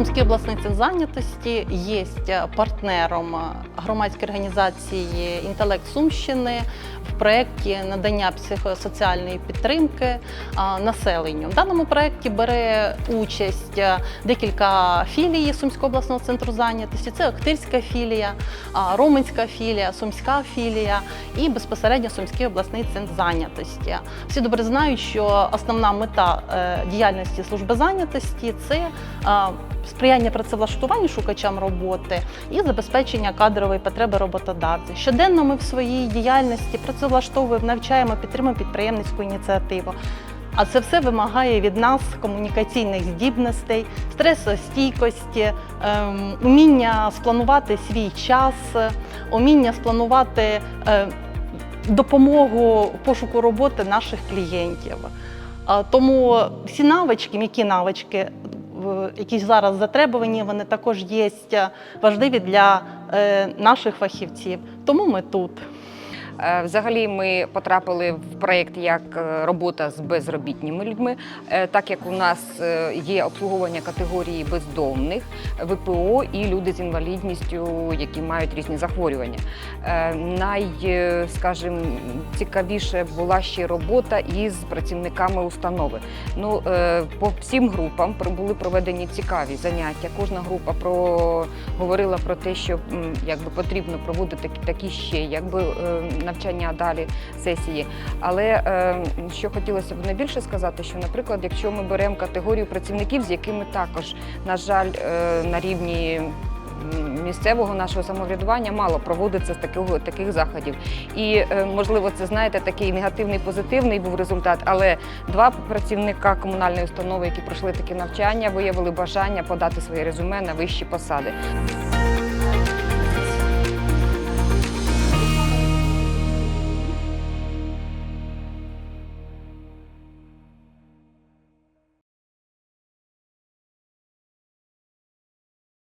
Сумський обласний центр зайнятості є партнером громадської організації Інтелект Сумщини в проєкті надання психосоціальної підтримки населенню. В даному проєкті бере участь декілька філій Сумського обласного центру зайнятості. Це Охтирська філія, Роменська філія, Сумська філія і безпосередньо Сумський обласний центр зайнятості. Всі добре знають, що основна мета е, діяльності служби зайнятості це е, сприяння працевлаштуванню шукачам роботи і забезпечення кадрової потреби роботодавців. Щоденно ми в своїй діяльності працевлаштовуємо, навчаємо, підтримуємо підприємницьку ініціативу. А це все вимагає від нас комунікаційних здібностей, стресостійкості, ем, уміння спланувати свій час, уміння спланувати е, допомогу пошуку роботи наших клієнтів. Тому всі навички, м'які навички, які зараз затребувані, вони також є важливі для е, наших фахівців. Тому ми тут. Е, Взагалі, ми потрапили в проєкт як е, робота з безробітними людьми, Е, так як у нас є обслуговування категорії бездомних, ВПО і люди з інвалідністю, які мають різні захворювання. Най, цікавіше була ще робота із працівниками установи. Ну, по всім групам були проведені цікаві заняття. Кожна група про говорила про те, що якби потрібно проводити такі, ще якби навчання далі сесії. Але е, що хотілося б найбільше сказати, що, наприклад, якщо ми беремо категорію працівників, з якими також, на жаль, е, на рівні місцевого нашого самоврядування мало проводиться з такого таких заходів. І е, можливо, це знаєте такий негативний, позитивний був результат. Але два працівника комунальної установи, які пройшли таке навчання, виявили бажання подати своє резюме на вищі посади.